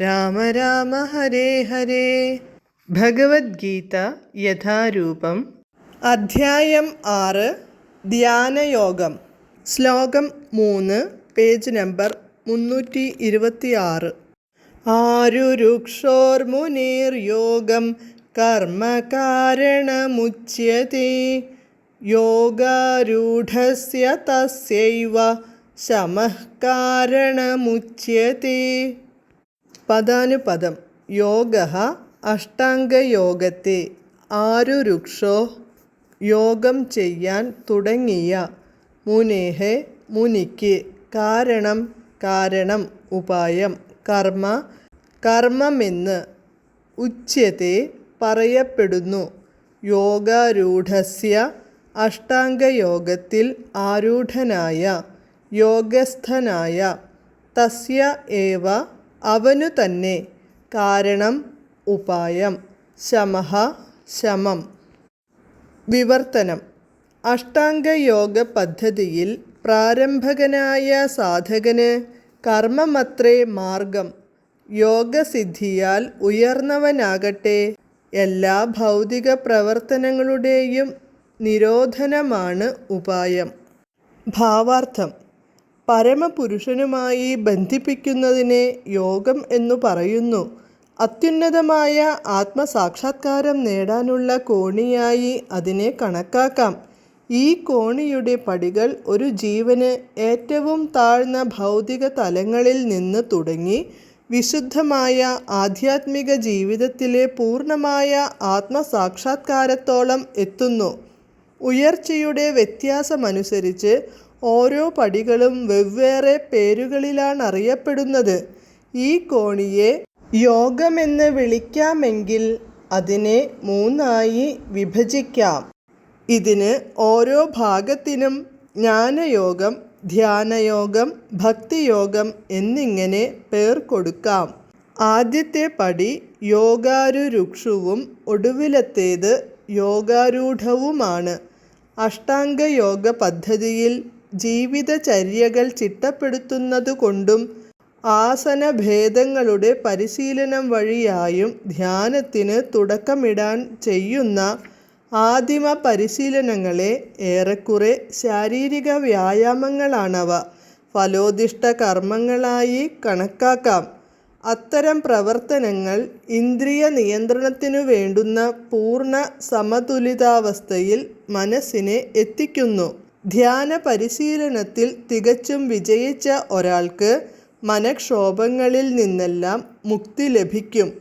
രാമ രാമ ഹരേ ഹരേ. ഭഗവത്ഗീത യഥാരൂപം. അധ്യായം ആറ്. ധ്യാനയോഗം. ശ്ലോകം മൂന്ന്. പേജ് നമ്പർ മുന്നൂറ്റി ഇരുപത്തി ആറ് യോഗം കർമ്മകാരണമുച്യത്തെ യോഗാരൂഢസ്യ തസ്യൈവ ശമഃ കാരണമുച്യത്തെ പദാനുപദം. യോഗ അഷ്ടാംഗയോഗത്തെ ആരുരുക്ഷോ യോഗം ചെയ്യാൻ തുടങ്ങിയ. മുനേഹെ മുനിക്ക് കാരണം കാരണം ഉപായം. കർമ്മ കർമ്മമെന്ന് ഉച്യത്തെ പറയപ്പെടുന്നു. യോഗാരൂഢസ്യ അഷ്ടാംഗയോഗത്തിൽ ആരൂഢനായ യോഗസ്ഥനായ തസ്യ ഏവ അവനു തന്നെ. കാരണം ഉപായം. ശമഹ ശമം. വിവർത്തനം. അഷ്ടാംഗയോഗ പദ്ധതിയിൽ പ്രാരംഭകനായ സാധകന് കർമ്മമത്രേ മാർഗം. യോഗസിദ്ധിയാൽ ഉയർന്നവനാകട്ടെ. എല്ലാ ഭൗതിക പ്രവർത്തനങ്ങളുടെയും നിരോധനമാണ് ഉപായം. ഭാവാർത്ഥം. പരമപുരുഷനുമായി ബന്ധിപ്പിക്കുന്നതിനെ യോഗം എന്നു പറയുന്നു. അത്യുന്നതമായ ആത്മസാക്ഷാത്കാരം നേടാനുള്ള കോണിയായി അതിനെ കണക്കാക്കാം. ഈ കോണിയുടെ പടികൾ ഒരു ജീവന് ഏറ്റവും താഴ്ന്ന ഭൗതിക തലങ്ങളിൽ നിന്ന് തുടങ്ങി വിശുദ്ധമായ ആധ്യാത്മിക ജീവിതത്തിലെ പൂർണമായ ആത്മസാക്ഷാത്കാരത്തോളം എത്തുന്നു. ഉയർച്ചയുടെ വ്യത്യാസമനുസരിച്ച് ഓരോ പടികളും വെവ്വേറെ പേരുകളിലാണ് അറിയപ്പെടുന്നത് ഈ കോണിയെ യോഗമെന്ന് വിളിക്കാമെങ്കിൽ അതിനെ മൂന്നായി വിഭജിക്കാം. ഇതിന് ഓരോ ഭാഗത്തിനും ജ്ഞാനയോഗം ധ്യാനയോഗം ഭക്തിയോഗം എന്നിങ്ങനെ പേർ കൊടുക്കാം. ആദ്യത്തെ പടി യോഗാരുരുക്ഷുവും ഒടുവിലത്തേത് യോഗാരൂഢവുമാണ്. അഷ്ടാംഗയോഗ പദ്ധതിയിൽ ജീവിതചര്യകൾ ചിട്ടപ്പെടുത്തുന്നതുകൊണ്ടും ആസനഭേദങ്ങളുടെ പരിശീലനം വഴിയായും ധ്യാനത്തിന് തുടക്കമിടാൻ ചെയ്യുന്ന ആദിമ പരിശീലനങ്ങളെ ഏറെക്കുറെ ശാരീരിക വ്യായാമങ്ങളാണവ. ഫലോദിഷ്ട കർമ്മങ്ങളായി കണക്കാക്കാം. അത്തരം പ്രവർത്തനങ്ങൾ ഇന്ദ്രിയ നിയന്ത്രണത്തിനു വേണ്ടുന്ന പൂർണ സമതുലിതാവസ്ഥയിൽ മനസ്സിനെ എത്തിക്കുന്നു. ധ്യാന പരിശീലനത്തിൽ തികച്ചും വിജയിച്ച ഒരാൾക്ക് മനക്ഷോഭങ്ങളിൽ നിന്നെല്ലാം മുക്തി ലഭിക്കും.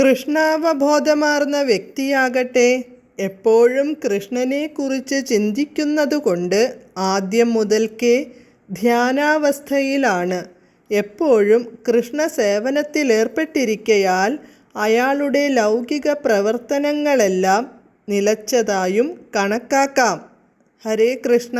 കൃഷ്ണാവബോധമാർന്ന വ്യക്തിയാകട്ടെ എപ്പോഴും കൃഷ്ണനെക്കുറിച്ച് ചിന്തിക്കുന്നതുകൊണ്ട് ആദ്യം മുതൽക്കേ ധ്യാനാവസ്ഥയിലാണ്. എപ്പോഴും കൃഷ്ണസേവനത്തിലേർപ്പെട്ടിരിക്കയാൽ അയാളുടെ ലൗകിക പ്രവർത്തനങ്ങളെല്ലാം നിലച്ചതായും കണക്കാക്കാം. ഹരേ കൃഷ്ണ.